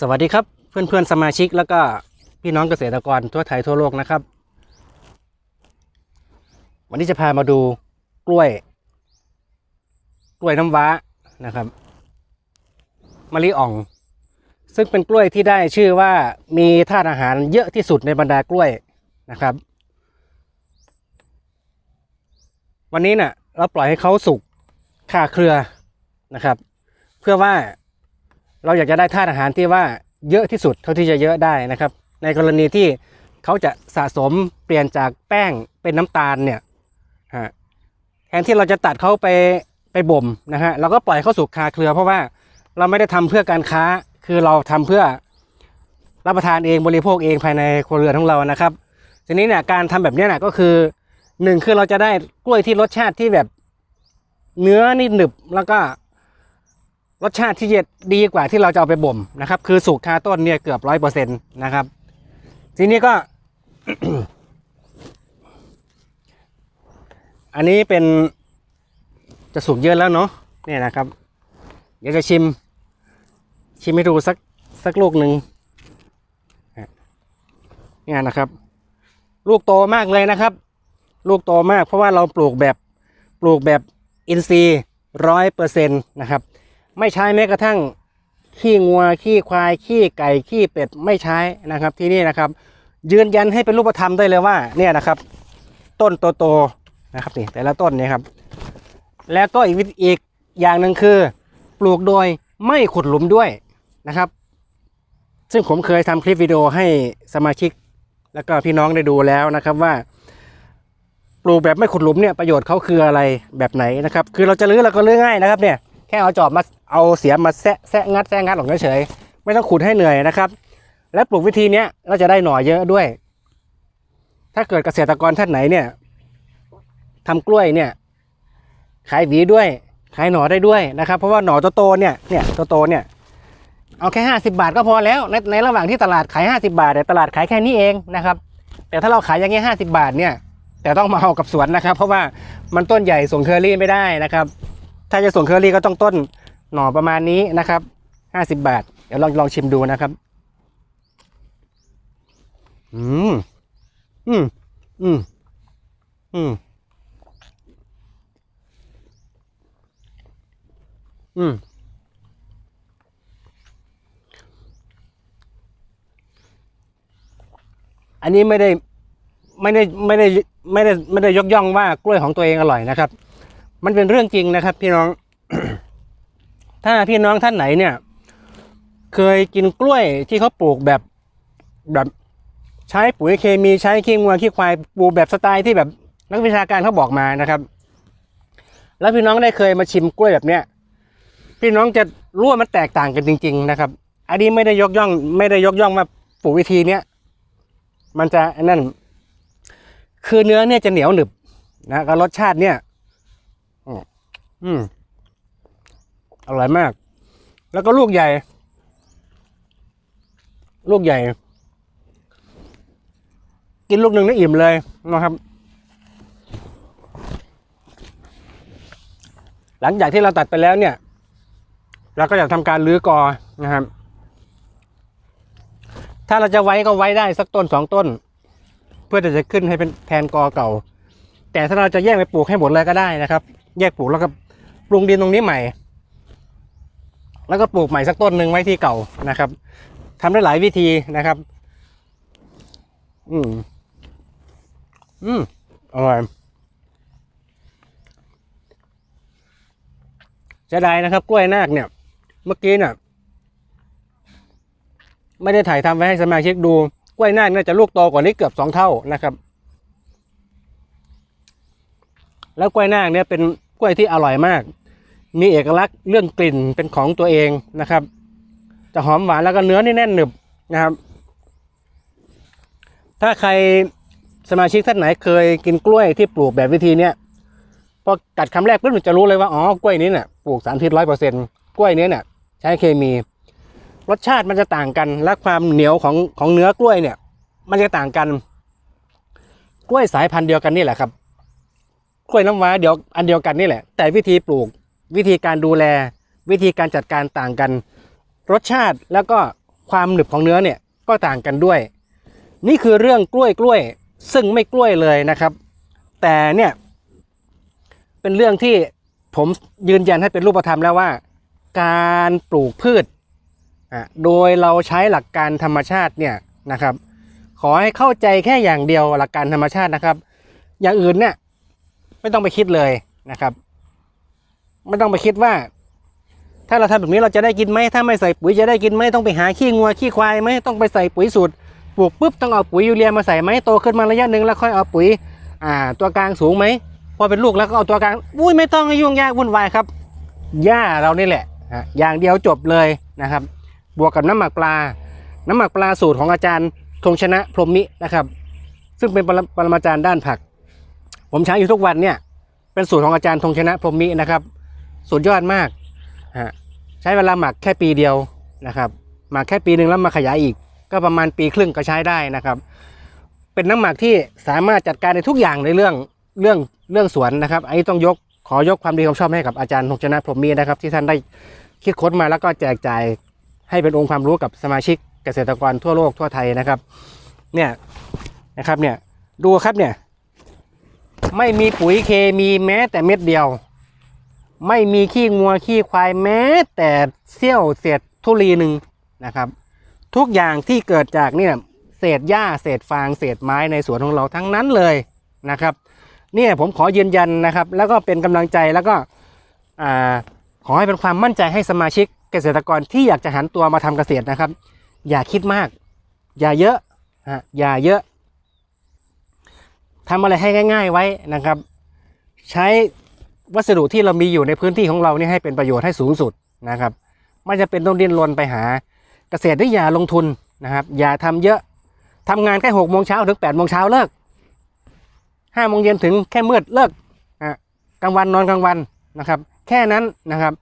สวัสดีครับเพื่อนเพื่อนๆสมาชิกแล้วก็พี่น้องเกษตรกรทั่วไทยทั่วโลกนะครับ วันนี้จะพามาดูกล้วย กล้วยน้ำว้านะครับมะลิอ่อง ซึ่งเป็นกล้วยที่ได้ชื่อว่ามีธาตุอาหารเยอะที่สุดในบรรดากล้วยนะครับ วันนี้นี่ยเราปล่อยให้เขาสุกคาเครือนะครับ เพื่อว่า เราอยากจะได้ธาตุอาหารที่ว่าเยอะที่สุดเท่าที่จะเยอะได้นะครับ ในกรณีที่เขาจะสะสมเปลี่ยนจากแป้งเป็นน้ำตาลเนี่ยฮะแทนที่เราจะตัดเขาไปไปบ่มนะฮะเราก็ปล่อยเขาสุกคาเครือ เพราะว่าเราไม่ได้ทำเพื่อการค้าคือเราทำเพื่อรับประทานเองบริโภคเองภายในครัวเรือนของเรานะครับ ทีนี้เนี่ยการทำแบบนี้นะก็คือหนึ่งคือเราจะได้กล้วยที่รสชาติที่แบบเนื้อนี่หนึบแล้วก็ รสชาติที่จะดีกว่าที่เราจะเอาไปบ่มนะครับ คือสุกคาต้นเนี่ยเกือบร้อยเปอร์เซ็นต์นะครับ ทีนี้ก็ อันนี้เป็นจะสุกเยอะแล้วเนาะเนี่ยนะครับ เดี๋ยวจะชิม ชิมให้ดูสักสักลูกหนึ่งเนี่ยนะครับ ลูกโตมากเลยนะครับ ลูกโตมากเพราะว่าเราปลูกแบบปลูกแบบอินทรีย์ร้อยเปอร์เซ็นต์นะครับ ไม่ใช้แม้กระทั่งขี้งัวขี้ควายขี้ไก่ขี้เป็ดไม่ใช้นะครับที่นี่นะครับ ยืนยันให้เป็นรูปธรรมได้เลยว่าเนี่ยนะครับ ต้นโตๆนะครับนี่แต่ละต้นเนี่ยครับ แล้วก็อีกวิธีอีกอย่างหนึ่งคือ ปลูกโดยไม่ขุดหลุมด้วยนะครับ ซึ่งผมเคยทำคลิปวิดีโอให้สมาชิก แล้วก็พี่น้องได้ดูแล้วนะครับว่า ปลูกแบบไม่ขุดหลุมเนี่ยประโยชน์เขาคืออะไรแบบไหนนะครับ คือเราจะรื้อเราก็รื้อง่ายนะครับเนี่ย แค่เอาจอบมาเอาเสียมมาแซะแซะงัดแซะงัดออกเฉยๆไม่ต้องขุดให้เหนื่อยนะครับ และปลูกวิธีเนี้ยเราจะได้หน่อเยอะด้วย ถ้าเกิดเกษตรกรท่านไหนเนี่ยทำกล้วยเนี่ย ขายหวีด้วย ขายหน่อได้ด้วยนะครับ เพราะว่าหน่อโตๆเนี่ยเนี่ยโตๆเนี่ยเอาแค่ห้าสิบาทก็พอแล้วในในระหว่างที่ตลาดขายห้าสิบาทเนี่ยตลาดขายแค่นี้เองนะครับ แต่ถ้าเราขายอย่างเงี้ยห้าสิบาทเนี่ย แต่ต้องมาเอากับสวนนะครับ เพราะว่ามันต้นใหญ่ส่งเคอรี่ไม่ได้นะครับ ถ้าจะส่งเคอรี่ก็ต้องต้นหน่อประมาณนี้นะครับห้าสิบาท เดี๋ยวลองลองชิมดูนะครับ อืม อืม อืม อืม อืม อันนี้ไม่ได้ไม่ได้ไม่ได้ไม่ได้ไม่ได้ยกย่องว่ากล้วยของตัวเองอร่อยนะครับ มันเป็นเรื่องจริงนะครับ พี่น้อง ถ้าพี่น้องท่านไหนเนี่ย เคยกินกล้วยที่เขาปลูกแบบแบบใช้ปุ๋ยเคมีใช้ขี้งัวขี้ควายปลูกแบบสไตล์ที่แบบนักวิชาการเขาบอกมานะครับ แล้วพี่น้องได้เคยมาชิมกล้วยแบบเนี้ยพี่น้องจะรู้ว่ามันแตกต่างกันจริง ๆ นะครับ อันนี้ไม่ได้ยกย่อง ไม่ได้ยกย่องว่าปลูกวิธีเนี้ยมันจะนั่น คือเนื้อเนี่ยจะเหนียวหนึบนะกับรสชาติเนี่ย อืมอร่อยมาก แล้วก็ลูกใหญ่ ลูกใหญ่ กินลูกหนึ่งได้อิ่มเลยนะครับ หลังจากที่เราตัดไปแล้วเนี่ย เราก็จะทำการรื้อกอนะครับ ถ้าเราจะไว้ก็ไว้ได้สักต้นสองต้น เพื่อที่จะขึ้นให้เป็นแทนกอเก่า แต่ถ้าเราจะแยกไปปลูกให้หมดเลยก็ได้นะครับ แยกปลูกแล้วก็ ปรุงดินตรงนี้ใหม่ แล้วก็ปลูกใหม่สักต้นหนึ่งไว้ที่เก่านะครับทำได้หลายวิธีนะครับ อืมอืมอร่อยจะได้นะครับ กล้วยนาคเนี่ย เมื่อกี้เนี่ยไม่ได้ถ่ายทำไว้ให้สมาชิกดู กล้วยนาคน่าจะลูกโตกว่านี้เกือบสองเท่านะครับ แล้วกล้วยนาคเนี่ยเป็นกล้วยที่อร่อยมาก มีเอกลักษณ์เรื่องกลิ่นเป็นของตัวเองนะครับ จะหอมหวานแล้วก็เนื้อนี่แน่นหนึบนะครับ ถ้าใครสมาชิกท่านไหนเคยกินกล้วยที่ปลูกแบบวิธีเนี้ยพอกัดคำแรกปุ๊บจะรู้เลยว่าอ๋อกล้วยนี้เนี่ยปลูกสารพิษร้อยเปอร์เซ็นต์กล้วยนี้เนี่ยใช้เคมี รสชาติมันจะต่างกัน และความเหนียวของของเนื้อกล้วยเนี่ย มันจะต่างกัน กล้วยสายพันธุ์เดียวกันนี่แหละครับ กล้วยน้ำว้าเดียวอันเดียวกันนี่แหละ แต่วิธีปลูก วิธีการดูแล วิธีการจัดการต่างกัน รสชาติแล้วก็ความหนึบของเนื้อเนี่ยก็ต่างกันด้วย นี่คือเรื่องกล้วยกล้วยซึ่งไม่กล้วยเลยนะครับ แต่เนี่ย เป็นเรื่องที่ผมยืนยันให้เป็นรูปธรรมแล้วว่า การปลูกพืชอะโดยเราใช้หลักการธรรมชาติเนี่ยนะครับ ขอให้เข้าใจแค่อย่างเดียวหลักการธรรมชาตินะครับ อย่างอื่นเนี่ยไม่ต้องไปคิดเลยนะครับ ไม่ต้องไปคิดว่า ถ้าเราทำแบบนี้เราจะได้กินไหมถ้าไม่ใส่ปุ๋ยจะได้กินไหมต้องไปหาขี้งัวขี้ควายไหมต้องไปใส่ปุ๋ยสูตรปลูกปุ๊บต้องเอาปุ๋ยยูเรียมาใส่ไหมโตขึ้นมาระยะหนึ่งแล้วค่อยเอาปุ๋ย อ่า ตัวกลางสูงไหมพอเป็นลูกแล้วก็เอาตัวกลางอุ้ยไม่ต้องยุ่งยากวุ่นวายครับหญ้าเรานี่แหละฮะอย่างเดียวจบเลยนะครับ บวกกับน้ำหมักปลา น้ำหมักปลาสูตรของอาจารย์ธงชนะพรหมมินะครับ ซึ่งเป็นปรมาจารย์ด้านผัก ผมใช้อยู่ทุกวันเนี่ยเป็นสูตรของอาจารย์ธงชนะพรหมมินะครับ สุดยอดมากฮะใช้เวลาหมักแค่ปีเดียวนะครับ หมักแค่ปีหนึ่งแล้วมาขยายอีก ก็ประมาณปีครึ่งก็ใช้ได้นะครับ เป็นน้ำหมักที่สามารถจัดการในทุกอย่างในเรื่องเรื่องเรื่องสวนนะครับอันนี้ต้องยกขอยกความดีความชอบให้กับอาจารย์ธงชนะพรหมมินะครับ ที่ท่านได้คิดค้นมาแล้วก็แจกจ่ายให้เป็นองค์ความรู้กับสมาชิกเกษตรกรทั่วโลกทั่วไทยนะครับ เนี่ยนะครับเนี่ยดูครับเนี่ยไม่มีปุ๋ยเคมีแม้แต่เม็ดเดียว ไม่มีขี้งัวขี้ควายแม้ แต่เสี้ยวเศษทุลีหนึ่งนะครับ ทุกอย่างที่เกิดจากเนี่ยเศษหญ้าเศษฟางเศษไม้ในสวนของเราทั้งนั้นเลยนะครับเนี่ยผมขอยืนยันนะครับ แล้วก็เป็นกำลังใจแล้วก็ขอให้เป็นความมั่นใจให้สมาชิกเกษตรกรที่อยากจะหันตัวมาทำเกษตรนะครับ อย่าคิดมาก อย่าเยอะฮะอย่าเยอะทำอะไรให้ง่าย ๆไว้นะครับ ใช้ วัสดุที่เรามีอยู่ในพื้นที่ของเราเนี่ยให้เป็นประโยชน์ให้สูงสุดนะครับ ไม่จะเป็นต้องดิ้นรนไปหา เกษตรที่อย่าลงทุนนะครับ อย่าทำเยอะทำงานแค่หกโมงเช้าถึงแปดโมงเช้าเลิกห้าโมงเย็นถึงแค่มืดเลิกอะกลางวันนอนกลางวันนะครับ แค่นั้นนะครับ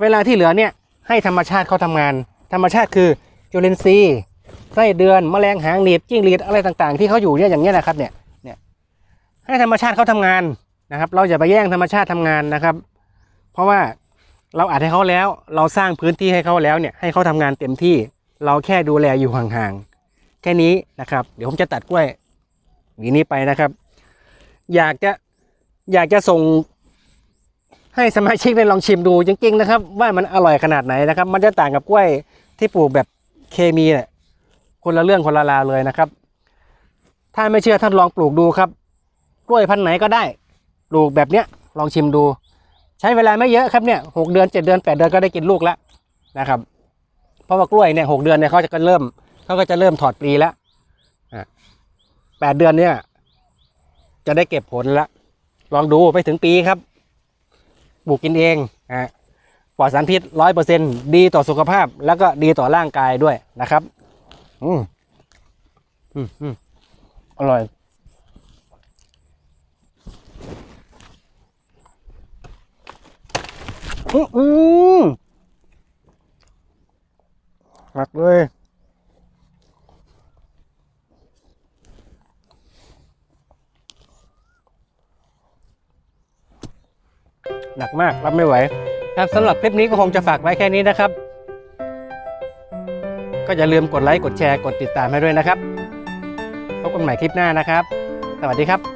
เวลาที่เหลือเนี่ยให้ธรรมชาติเขาทำงาน ธรรมชาติคือจุลินทรีย์ไส้เดือนแมลงหางหนีบจิ้งหรีดอะไรต่างๆ ที่เขาอยู่เนี่ยอย่างเงี้ยนะครับเนี่ยเนี่ยให้ธรรมชาติเขาทำงาน นะครับ เราอย่าไปแย่งธรรมชาติทำงานนะครับ เพราะว่าเราอัดให้เขาแล้ว เราสร้างพื้นที่ให้เขาแล้วเนี่ยให้เขาทำงานเต็มที่ เราแค่ดูแลอยู่ห่างๆแค่นี้นะครับ เดี๋ยวผมจะตัดกล้วยหวีนี้ไปนะครับ อยากจะอยากจะส่งให้สมาชิกได้ลองชิมดูจริงๆนะครับ ว่ามันอร่อยขนาดไหนนะครับ มันจะต่างกับกล้วยที่ปลูกแบบเคมีเนี่ยคนละเรื่องคนละราเลยนะครับ ถ้าไม่เชื่อท่านลองปลูกดูครับ กล้วยพันธุ์ไหนก็ได้ ลูกแบบเนี้ยลองชิมดู ใช้เวลาไม่เยอะครับเนี่ยหกเดือนเจ็ดเดือนแปดเดือนก็ได้กินลูกแล้วนะครับ เพราะว่ากล้วยเนี่ยหกเดือนเนี่ยเขาจะก็เริ่มเขาก็จะเริ่มถอดปลีแล้วอะแปดเดือนเนี่ย จะได้เก็บผลแล้วลองดูไปถึงปีครับปลูกกินเองอะปลอดสารพิษร้อยเปอร์เซ็นดีต่อสุขภาพ แล้วก็ดีต่อร่างกายด้วยนะครับ อืมอืมอืมอร่อย อืมอืมหนักเลยหนักมากรับไม่ไหว ครับสำหรับคลิปนี้ก็คงจะฝากไว้แค่นี้นะครับ ก็อย่าลืมกดไลค์กดแชร์กดติดตามให้ด้วยนะครับพบกันใหม่คลิปหน้านะครับ สวัสดีครับ